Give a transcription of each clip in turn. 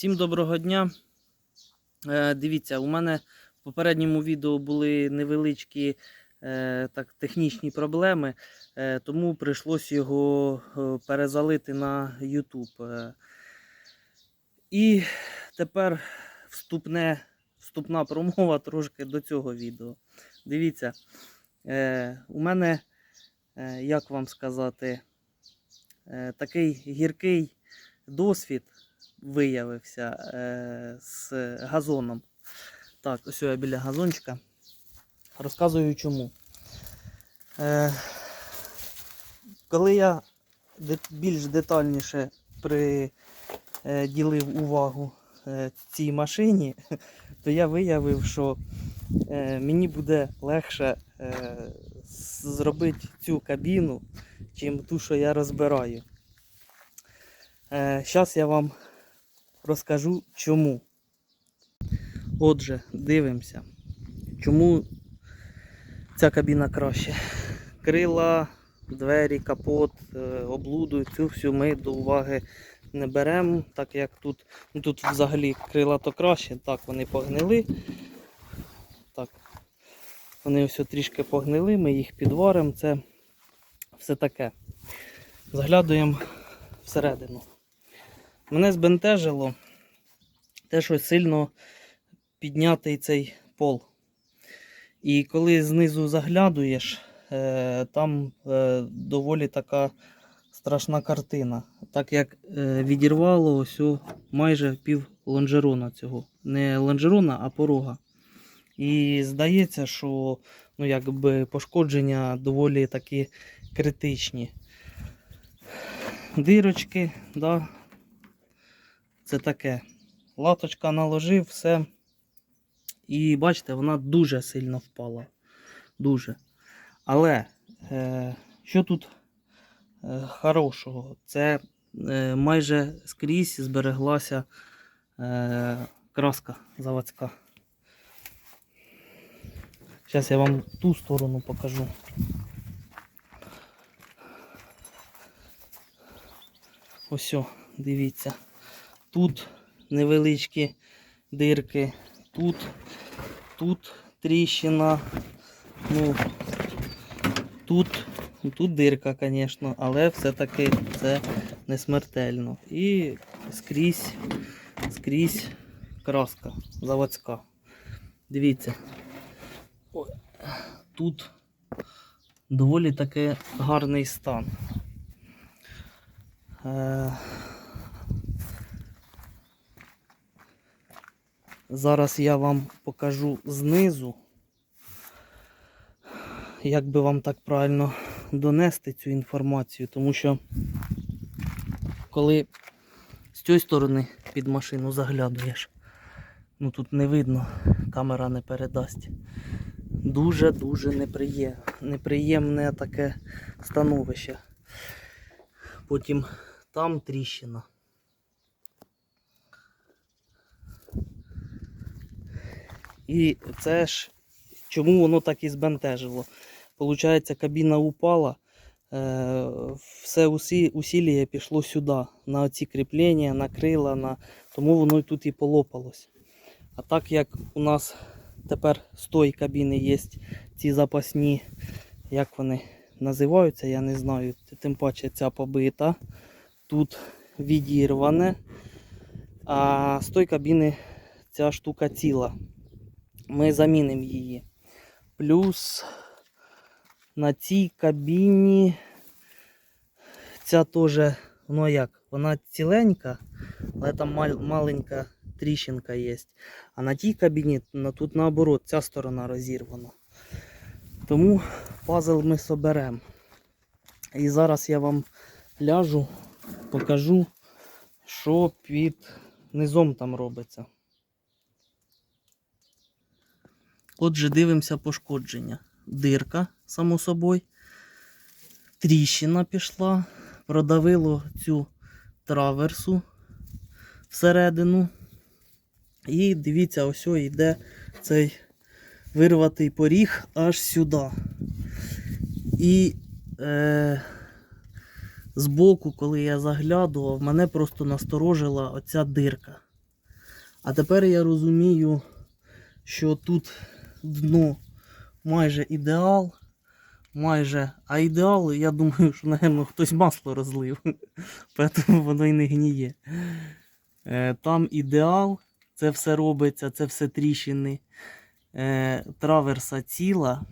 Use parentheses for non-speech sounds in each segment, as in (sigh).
Всім доброго дня. Е, дивіться, у мене в попередньому відео були невеличкі е, так, технічні проблеми, е, тому прийшлось його перезалити на YouTube. І тепер вступне, вступна промова трошки до цього відео. Дивіться, у мене, як вам сказати, такий гіркий досвід виявився е, з газоном. Так, ось я біля газончика. Розказую чому. Е, коли я більш детальніше приділив увагу е, цій машині, (laughs) то я виявив, що е, мені буде легше е, зробити цю кабіну, чим ту, що я розбираю. Зараз я вам розкажу чому. Отже, дивимося, чому ця кабіна краще. Крила, двері, капот, е, облуду, цю всю ми до уваги не беремо, так як тут, ну тут взагалі крила то краще, так вони погнили. Так, вони ось трішки погнили, ми їх підваримо, це все таке. Заглядуємо всередину. Мене збентежило те, що сильно піднятий цей пол. І коли знизу заглядуєш, е, там е, доволі така страшна картина. Так як е, відірвало ось майже пів лонжерона цього. Не лонжерона, а порога. І здається, що ну, якби пошкодження доволі такі критичні. Дирочки, да, це таке. Латочка наложив, все. І бачите, вона дуже сильно впала. Дуже. Але е, що тут е, хорошого? Це е, майже скрізь збереглася е, краска заводська. Зараз я вам ту сторону покажу. Ось, дивіться. Тут невеличкі дирки, тут, тут тріщина. Ну, тут, тут дирка, звісно, але все-таки це не смертельно. І скрізь, скрізь краска заводська. Дивіться. Тут доволі таки гарний стан. Зараз я вам покажу знизу, як би вам так правильно донести цю інформацію, тому що коли з цієї сторони під машину заглядуєш, ну тут не видно, камера не передасть. Дуже-дуже неприємне, неприємне таке становище. Потім там тріщина. І це ж чому воно так і збентежило. Получається, кабіна упала, е, все усі, усілля пішло сюди, на ці кріплення, на крила, на... тому воно і тут і полопалось. А так як у нас тепер з тої кабіни є ці запасні, як вони називаються, я не знаю. Тим паче ця побита, тут відірване, а з тої кабіни ця штука ціла ми замінимо її. Плюс на цій кабіні ця теж, ну як, вона ціленька, але там мал- маленька тріщинка є. А на тій кабіні тут наоборот, ця сторона розірвана. Тому пазл ми соберемо. І зараз я вам ляжу, покажу, що під низом там робиться. Отже, дивимося пошкодження. Дирка, само собою. Тріщина пішла, продавило цю траверсу всередину. І дивіться, ось йде цей вирватий поріг аж сюди. І е, збоку, коли я заглядував, мене просто насторожила оця дирка. А тепер я розумію, що тут дно майже ідеал. Майже, а ідеал, я думаю, що, напевно, хтось масло розлив. (laughs) Тому воно і не гніє. Е, Там ідеал, це все робиться, це все тріщини. Е, Траверса ціла.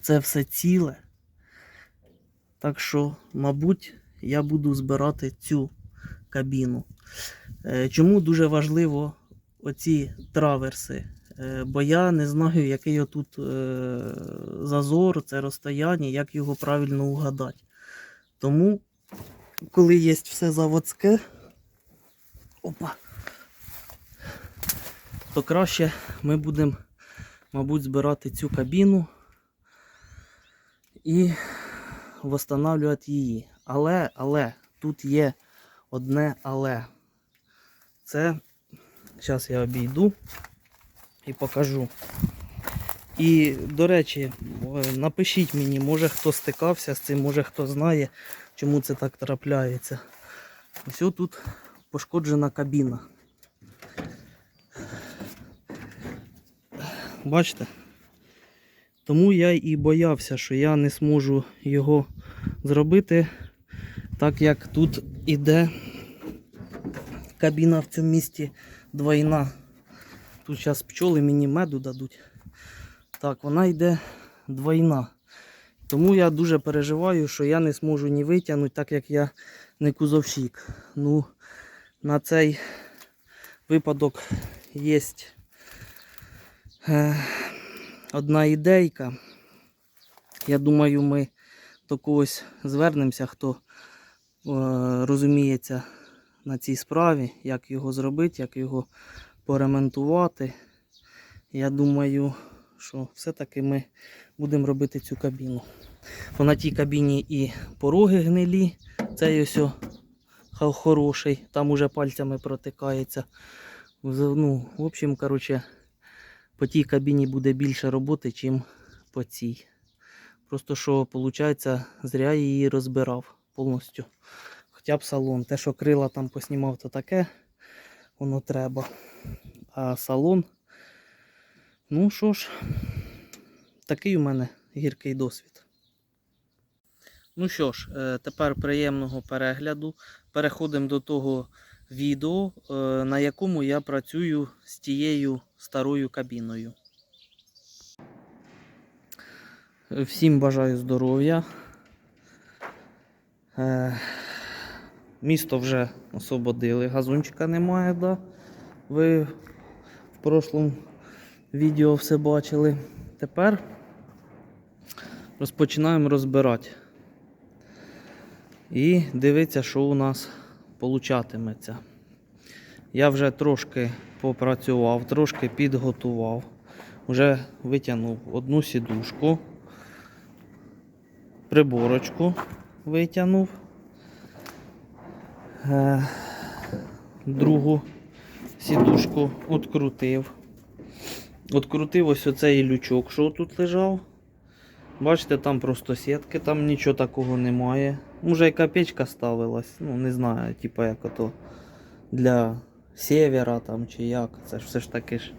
Це все ціле. Так що, мабуть, я буду збирати цю кабіну. Е, Чому дуже важливо оці траверси? Е, Бо я не знаю, який отут е, зазор, це розстояння, як його правильно угадати. Тому, коли є все заводське, опа, то краще ми будемо, мабуть, збирати цю кабіну і встановлювати її. Але, але, тут є одне але. Це, зараз я обійду і покажу. І, до речі, е, напишіть мені, може хто стикався з цим, може хто знає, чому це так трапляється. Ось тут пошкоджена кабіна. Бачите? Тому я і боявся, що я не зможу його зробити, так як тут іде кабіна в цьому місті двойна. Тут зараз пчоли мені меду дадуть. Так, вона йде двойна. Тому я дуже переживаю, що я не зможу ні витягнути, так як я не кузовщик. Ну, на цей випадок є е, одна ідейка. Я думаю, ми до когось звернемося, хто е, розуміється на цій справі, як його зробити, як його поремонтувати. Я думаю, що все-таки ми будемо робити цю кабіну. Бо на тій кабіні і пороги гнилі, цей ось хороший, там уже пальцями протикається. Ну, в общем, короче, по тій кабіні буде більше роботи, чим по цій. Просто що, виходить, зря її розбирав повністю. Хоча б салон. Те, що крила там поснімав, то таке воно треба. А салон, ну що ж, такий у мене гіркий досвід. Ну що ж, е, тепер приємного перегляду. Переходимо до того відео, е, на якому я працюю з тією старою кабіною. Всім бажаю здоров'я. Місто вже освободили, газончика немає, да? Ви в прошлому відео все бачили. Тепер розпочинаємо розбирати. І дивіться, що у нас получатиметься. Я вже трошки попрацював, трошки підготував. Вже витягнув одну сідушку, приборочку витягнув. Е, другу сідушку відкрутив. Відкрутив ось оцей лючок, що тут лежав. Бачите, там просто сітки, там нічого такого немає. Може яка печка ставилась, ну не знаю, типа як ото для севера там чи як. Це ж все ж таки ж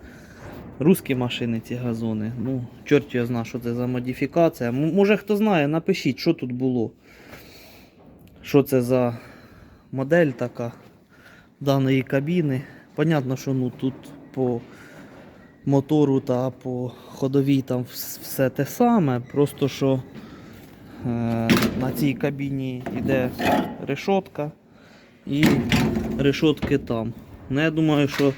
русські машини, ці газони. Ну, чорт його знає, що це за модифікація. Може хто знає, напишіть, що тут було. Що це за модель така даної кабіни. Понятно, що ну, тут по мотору та по ходовій там все те саме. Просто що е, на цій кабіні йде решотка і решотки там. Ну, я думаю, що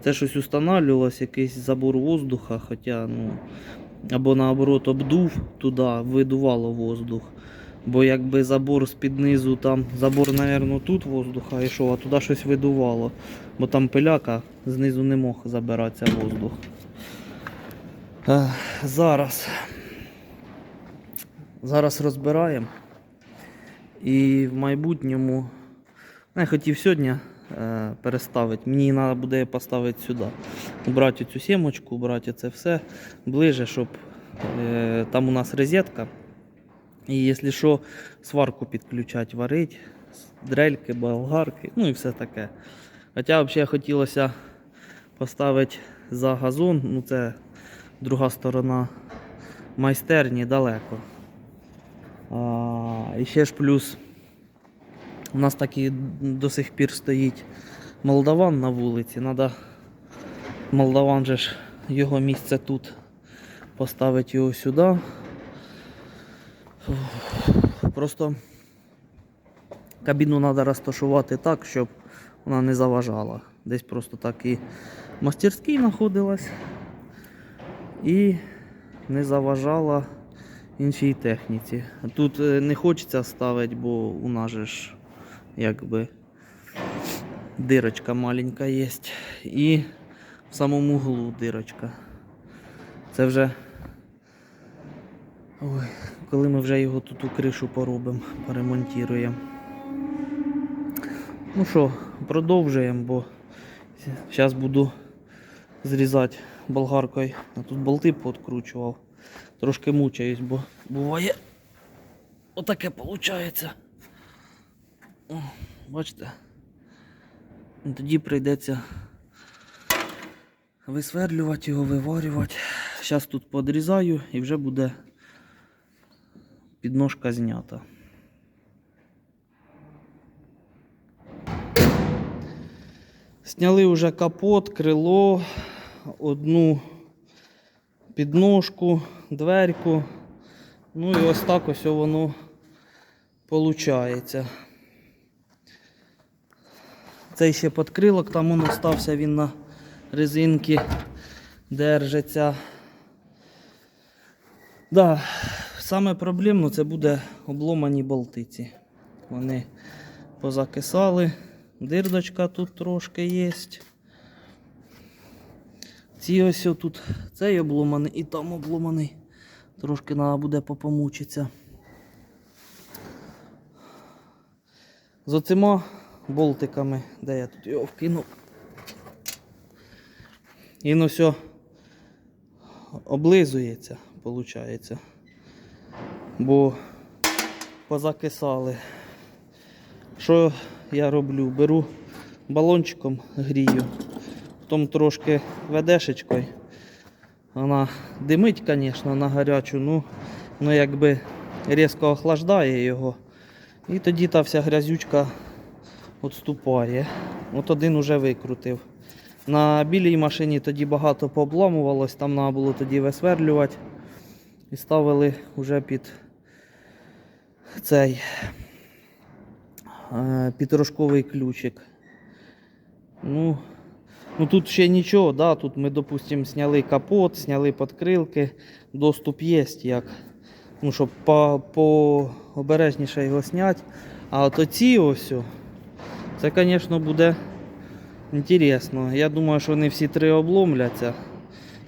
це щось устанавливалось, якийсь забор воздуха, хоча, ну, або наоборот обдув туди, видувало воздух. Бо якби забор з-під низу, там забор, мабуть, тут воздуха йшов, а туди щось видувало. Бо там пиляка знизу не мог забиратися воздух. Е, Зараз. Зараз розбираємо. І в майбутньому. ну, Я хотів сьогодні е, переставити. Мені треба буде поставити сюди. Убрати цю сімочку, убрати це все ближе, щоб е, там у нас розетка. І якщо що, сварку підключати, варить, дрельки, болгарки, ну і все таке. Хоча взагалі хотілося поставити за газон, ну це друга сторона майстерні далеко. А, і ще ж плюс у нас так і до сих пір стоїть молдаван на вулиці. Треба молдаван же ж його місце тут. Поставити його сюди. Просто кабіну треба розташувати так, щоб вона не заважала. Десь просто так і в мастерській знаходилась і не заважала іншій техніці. Тут е, не хочеться ставити, бо у нас же ж якби дирочка маленька є. І в самому углу дирочка. Це вже. Ой, коли ми вже його тут у кришу поробимо, поремонтуємо. Ну що, продовжуємо, бо зараз буду зрізати болгаркою. А тут болти подкручував. Трошки мучаюсь, бо буває отаке виходить. О, бачите? Ну, Тоді прийдеться висверлювати його, виварювати. Зараз тут подрізаю і вже буде підножка знята. Сняли вже капот, крило, одну підножку, дверку. Ну і ось так ось воно виходить. Цей ще подкрилок, там он остався він на резинки держиться. Да, саме проблемно це буде обломані болтиці. Вони позакисали. Дирдочка тут трошки є. Ці ось тут цей обломаний і там обломаний. Трошки треба буде попомучитися. З оцима болтиками, де я тут його вкинув. І ну все облизується, виходить. Бо позакисали. Що я роблю? Беру балончиком грію, потім трошки ведешечкою. Вона димить, звісно, на гарячу, ну, ну якби різко охлаждає його. І тоді та вся грязючка відступає. От один уже викрутив. На білій машині тоді багато пообламувалось, там треба було тоді висверлювати. І ставили вже під цей е, під рожковий ключик. Ну, ну тут ще нічого, да, тут ми, допустимо, зняли капот, зняли подкрилки, доступ є, як, ну, щоб по, по обережніше його зняти. А от оці ось, це, звісно, буде інтересно. Я думаю, що вони всі три обломляться.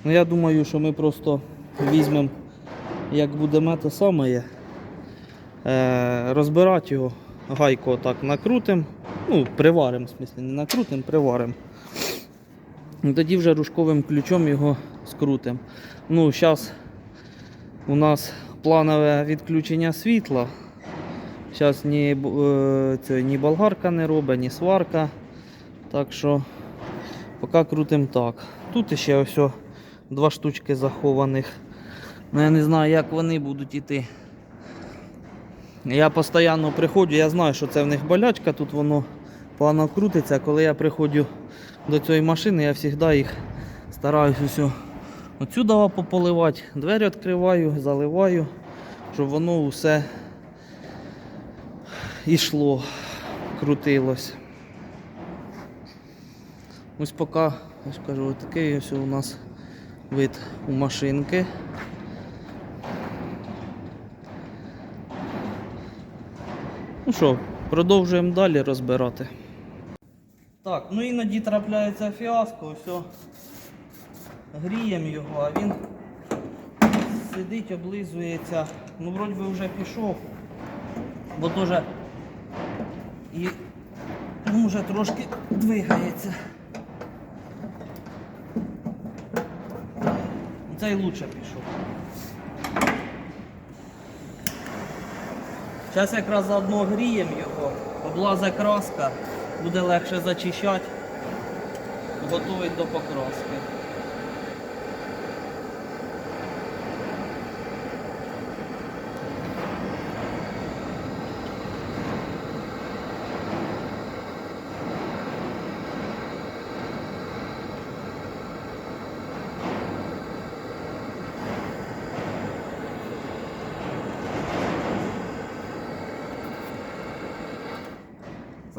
Ну, я думаю, що ми просто візьмемо, як буде те саме, розбирати його, гайку отак накрутимо, ну, приваримо, в смислі, не накрутимо, приваримо. Тоді вже рушковим ключом його скрутимо. Ну, зараз у нас планове відключення світла. Зараз ні, е, ні болгарка не робить, ні сварка. Так що поки крутимо так. Тут ще ось два штучки захованих. Ну я не знаю, як вони будуть йти. Я постійно приходжу, я знаю, що це в них болячка, тут воно погано крутиться. Коли я приходжу до цієї машини, я завжди їх стараюсь усе отсюди пополивати, двері відкриваю, заливаю, щоб воно все йшло, крутилось. Ось поки, ж кажу, ось такий ось у нас вид у машинки. Ну що, продовжуємо далі розбирати. Так, ну іноді трапляється фіаско, все. Гріємо його, а він сидить, облизується. Ну, вроді би вже пішов, бо теж і ну, вже трошки двигається. Цей лучше пішов. Зараз якраз заодно гріємо його, облазе краска, буде легше зачищати, готовить до покраски.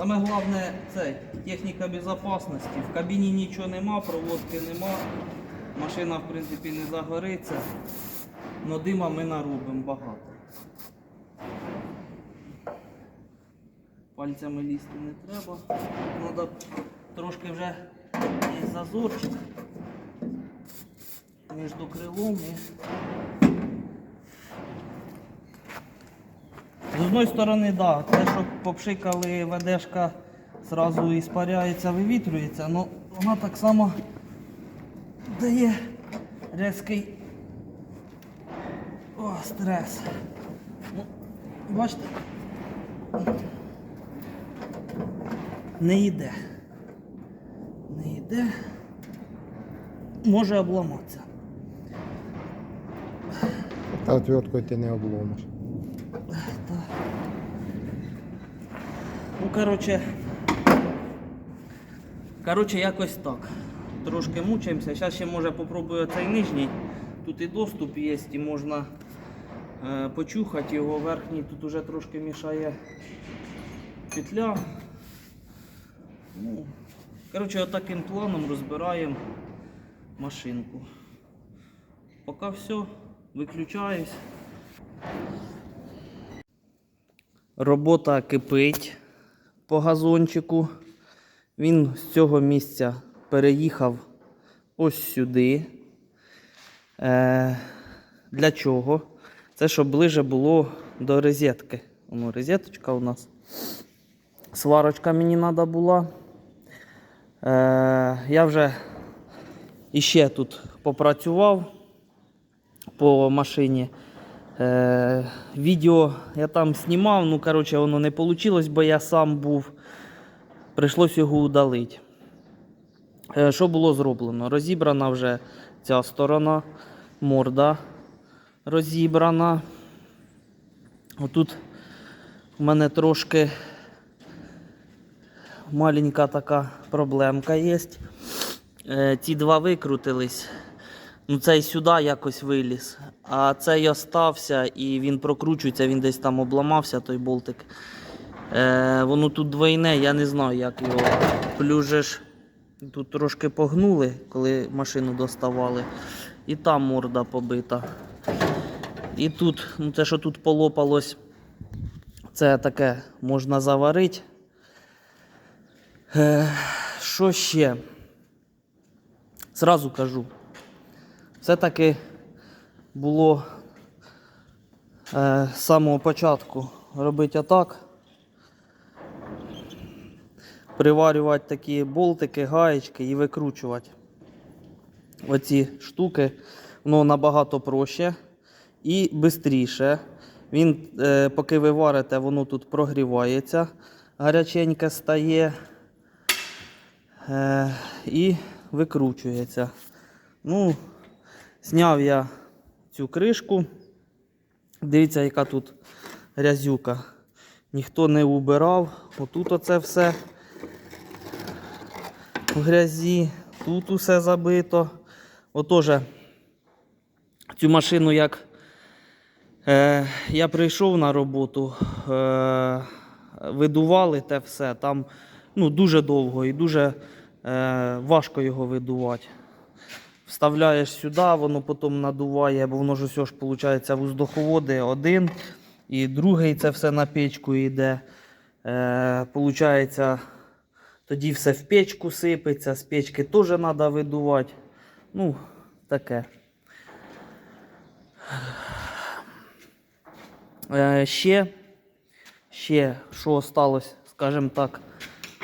Саме головне це техніка безпечності. В кабіні нічого нема, проводки нема. Машина в принципі не загориться. Но дима ми наробимо багато. Пальцями лізти не треба. Треба трошки вже є зазорчик між крилом і З одної сторони, да, те, що попшикали ведешка зразу іспаряється, вивітрюється, але вона так само дає різкий о, стрес. Ну, бачите, не йде. Не йде. Може обламатися. Та отверткою ти не обломиш. Коротше, коротше, якось так. Трошки мучаємося. Зараз ще може попробую цей нижній. Тут і доступ є, і можна е, почухати його. Верхній тут уже трошки мішає петля. Ну, коротше, отаким планом розбираємо машинку. Поки все, виключаюсь. Робота кипить по газончику. Він з цього місця переїхав ось сюди. Е, для чого? Це щоб ближе було до розетки. Воно розеточка у нас. Сварочка мені треба була. Е, я вже іще тут попрацював по машині. Е, відео я там знімав, ну коротше, воно не вийшло, бо я сам був. Прийшлось його удалити. Е, що було зроблено? Розібрана вже ця сторона, морда розібрана. Отут у мене трошки маленька така проблемка є. Е, ті два викрутились. Ну, цей сюди якось виліз, а цей остався і він прокручується, він десь там обламався, той болтик. Е, воно тут двойне, я не знаю, як його плюжеш. Тут трошки погнули, коли машину доставали. І там морда побита. І тут, ну те, що тут полопалось, це таке можна заварити. Е, що ще? Зразу кажу. Все-таки було е, з самого початку робити отак. Приварювати такі болтики, гаєчки і викручувати оці штуки. Воно набагато проще і швидше. Він, е, поки ви варите, воно тут прогрівається, гаряченьке стає е, і викручується. Ну, Зняв я цю кришку. Дивіться, яка тут грязюка. Ніхто не убирав. Отут оце все в грязі, тут усе забито. Отож, цю машину, як е, я прийшов на роботу, е, видували те все. Там ну, дуже довго і дуже е, важко його видувати. Вставляєш сюди, воно потім надуває, бо воно ж усе ж виходить воздуховоди один і другий це все на печку йде. Е, получається, тоді все в печку сипеться, з печки теж треба видувати. Ну, таке. Е, ще, ще, що осталось, скажімо так,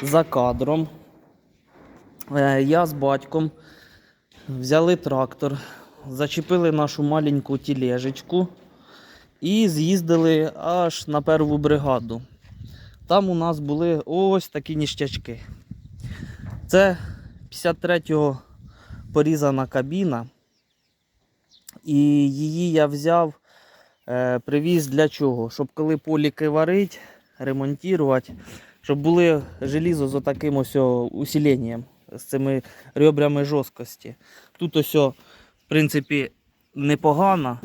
за кадром. Е, я з батьком. Взяли трактор, зачепили нашу маленьку тілежечку і з'їздили аж на перву бригаду. Там у нас були ось такі ніштячки. Це 53-го порізана кабіна. І її я взяв, е, привіз для чого? Щоб коли поліки варить, ремонтувати, щоб були желізо з таким ось о усиленням, з цими ребрами жорсткості. Тут ось, в принципі, непогано.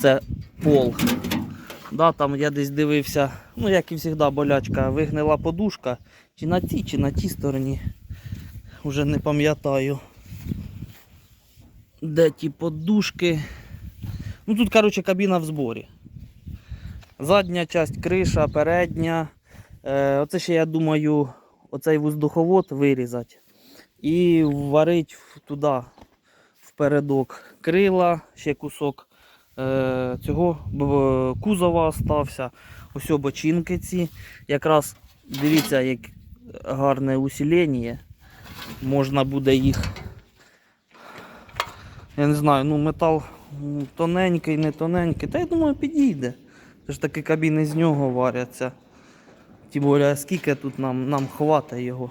Це пол. Да, там я десь дивився, ну як і завжди, болячка, вигнила подушка. Чи на цій, чи на тій стороні. Уже не пам'ятаю. Де ті подушки. Ну тут, коротше, кабіна в зборі. Задня часть, криша, передня. Е, оце ще я думаю, оцей воздуховод вирізати. І варить в- туди, в передок крила, ще кусок е, цього кузова остався. Ось бочинки ці. Якраз дивіться, як гарне усилення. Можна буде їх. Я не знаю, ну метал тоненький, не тоненький. Та я думаю, підійде. Це ж таки кабіни з нього варяться. Тим більше, скільки тут нам, нам хватає його.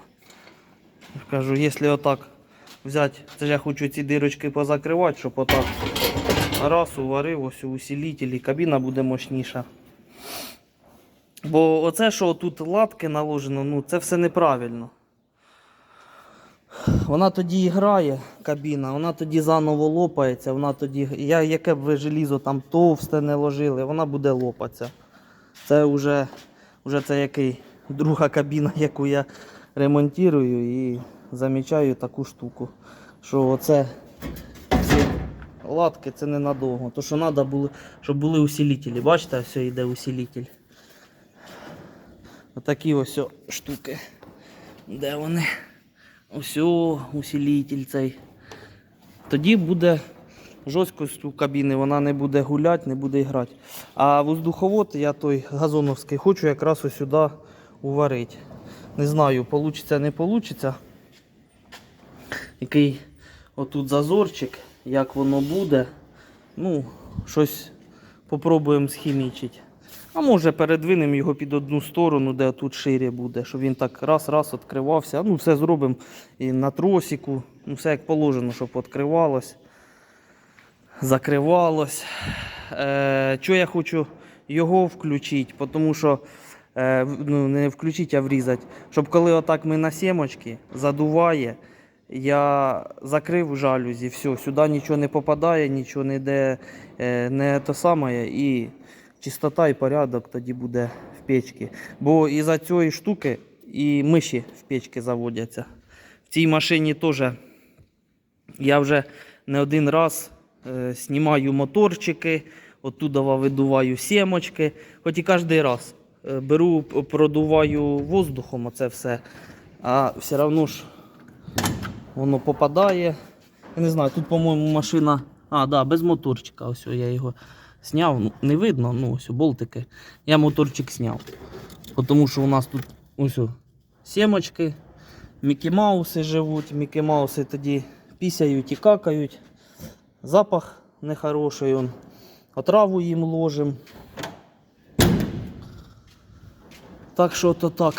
Кажу, якщо отак взяти, це ж я хочу ці дирочки позакривати, щоб отак раз уварив, ось усилитель, і кабіна буде мощніша. Бо оце, що тут латки наложено, ну це все неправильно. Вона тоді і грає, кабіна, вона тоді заново лопається, вона тоді. Я, яке б ви желізо там товсте не ложили, вона буде лопатися. Це вже, вже це який друга кабіна, яку я ремонтую і замічаю таку штуку. Що оце ці латки це ненадовго. То що треба було, щоб були усилителі. Бачите, все йде усилитель. Отакі ось штуки. Де вони? Ось о, усилитель цей. Тоді буде жорсткость у кабіни, вона не буде гуляти, не буде грати. А воздуховод я той газоновський хочу якраз ось сюди уварити. Не знаю, вийде, не вийде. Який отут зазорчик, як воно буде. Ну, щось попробуємо схімічити. А може передвинемо його під одну сторону, де тут шире буде, щоб він так раз-раз відкривався. Ну, все зробимо і на тросику. Ну, все як положено, щоб відкривалось, закривалось. Е, що я хочу його включити, тому що е, ну, не включити, а врізати. Щоб коли отак ми на сімочки задуває, я закрив жалюзі, все, сюди нічого не попадає, нічого не йде, е, не те саме, і чистота і порядок тоді буде в печці. Бо із-за цієї штуки і миші в печці заводяться. В цій машині теж я вже не один раз е, знімаю моторчики, оттуда видуваю сімочки, хоч і кожен раз е, беру, продуваю воздухом оце все, а все одно ж воно попадає. Я не знаю, тут, по-моєму, машина. А, да, без моторчика. Ось я його зняв. Ну, не видно, ну ось болтики. Я моторчик зняв. Тому що у нас тут ось сімочки, Мікі Мауси живуть, Мікі Мауси тоді пісяють і какають. Запах нехороший. Он. Отраву їм ложимо. Так що то так.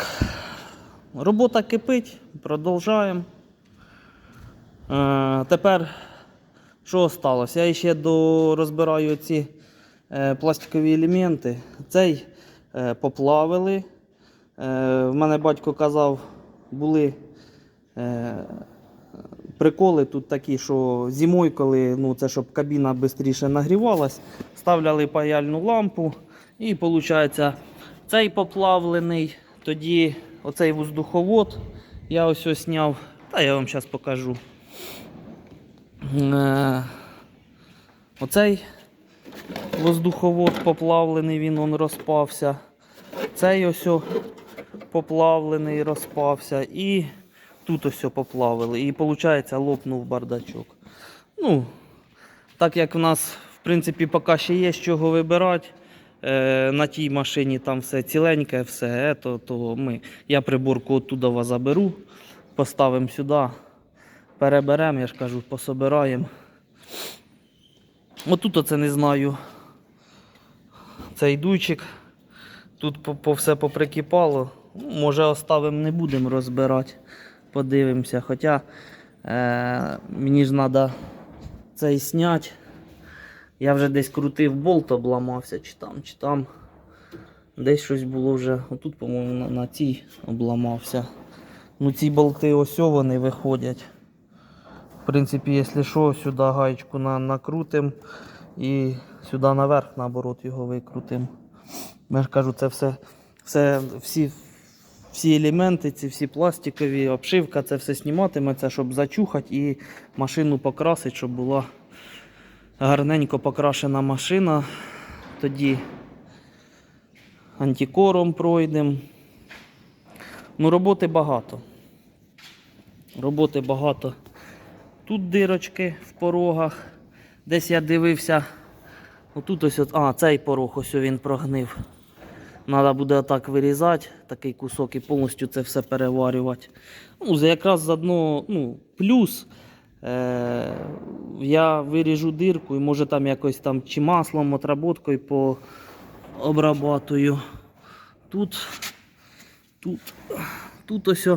Робота кипить, продовжаємо. Е, тепер що сталося? Я ще розбираю ці е, пластикові елементи. Цей е, поплавили. Е, в мене батько казав, були е, приколи тут такі, що зимою, коли ну, це щоб кабіна швидше нагрівалась, ставляли паяльну лампу і виходить цей поплавлений, тоді оцей воздуховод я ось ось зняв, та я вам зараз покажу. Е, Оцей воздуховод поплавлений, він он розпався. Цей ось поплавлений розпався. І тут ось поплавили. І виходить лопнув бардачок. Ну, так як в нас, в принципі, поки ще є з чого вибирати. е, На тій машині там все ціленьке, все, то, то ми, я приборку оттуда заберу, поставимо сюди, переберемо, я ж кажу, пособираємо. Отут оце не знаю. Цей дуйчик. Тут по, по все поприкипало. Ну, Може оставимо, не будемо розбирати. Подивимося. Хоча е, мені ж треба цей зняти. Я вже десь крутив болт, обламався, чи там, чи там. Десь щось було вже. Отут, по-моєму, на, на цій обламався. Ну ці болти ось вони виходять. В принципі, якщо що, сюди гаєчку на, накрутим і сюди наверх, наоборот, його викрутим. Я ж кажу, це все, все всі, всі елементи, ці всі пластикові, обшивка, це все зніматиметься, щоб зачухати і машину покрасити, щоб була гарненько покрашена машина. Тоді антикором пройдемо. Ну, роботи багато. Роботи багато. Тут дирочки в порогах. Десь я дивився. Отут ось, а, цей порог ось він прогнив. Треба буде отак вирізати, такий кусок і повністю це все переварювати. Ну, якраз заодно, ну, плюс. Е, я виріжу дирку і може там якось там чи маслом, отработкою по обрабатую. Тут, тут, тут ось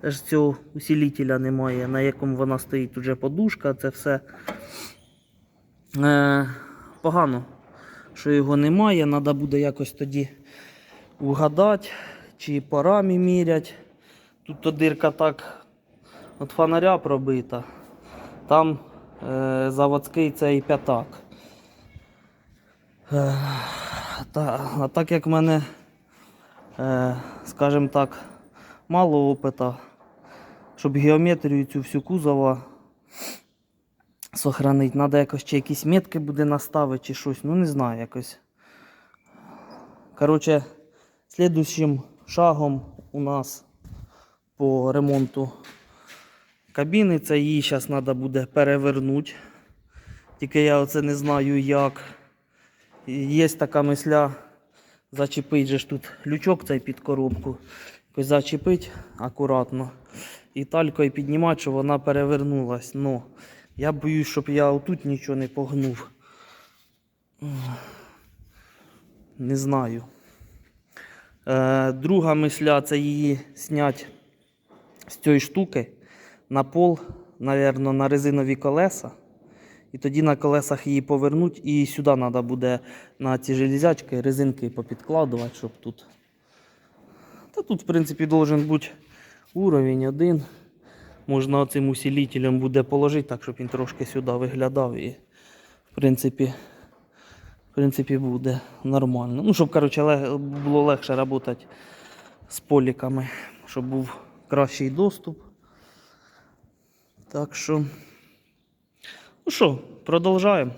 теж цього усилителя немає, на якому вона стоїть уже подушка, це все. Е, погано, що його немає. Треба буде якось тоді вгадати, чи по рамі мірять. Тут то дирка так от фонаря пробита. Там е, заводський цей п'ятак. Е, та, а так як в мене, е, скажімо так, мало опита, щоб геометрію цю всю кузова сохранити, треба якось чи якісь метки буде наставити, чи щось, ну не знаю якось. Коротше, слідуючим шагом у нас по ремонту кабіни, це її зараз треба буде перевернути. Тільки я оце не знаю як. Є така мисля, зачепить же ж тут лючок цей під коробку. Якось зачепить акуратно. І талькою піднімати, щоб вона перевернулась. Ну, я боюсь, щоб я отут нічого не погнув. Не знаю. Е, друга мисля це її зняти з цієї штуки на пол, напевно, на резинові колеса. І тоді на колесах її повернуть, і сюди треба буде на ці железячки резинки попідкладувати, щоб тут. Та тут, в принципі, должен бути уровень один. Можна цим усілітелем буде положити так, щоб він трошки сюди виглядав. І, в принципі, в принципі, буде нормально. Ну, щоб, коротше, було легше працювати з поліками, щоб був кращий доступ. Так що. Ну що, продовжаємо.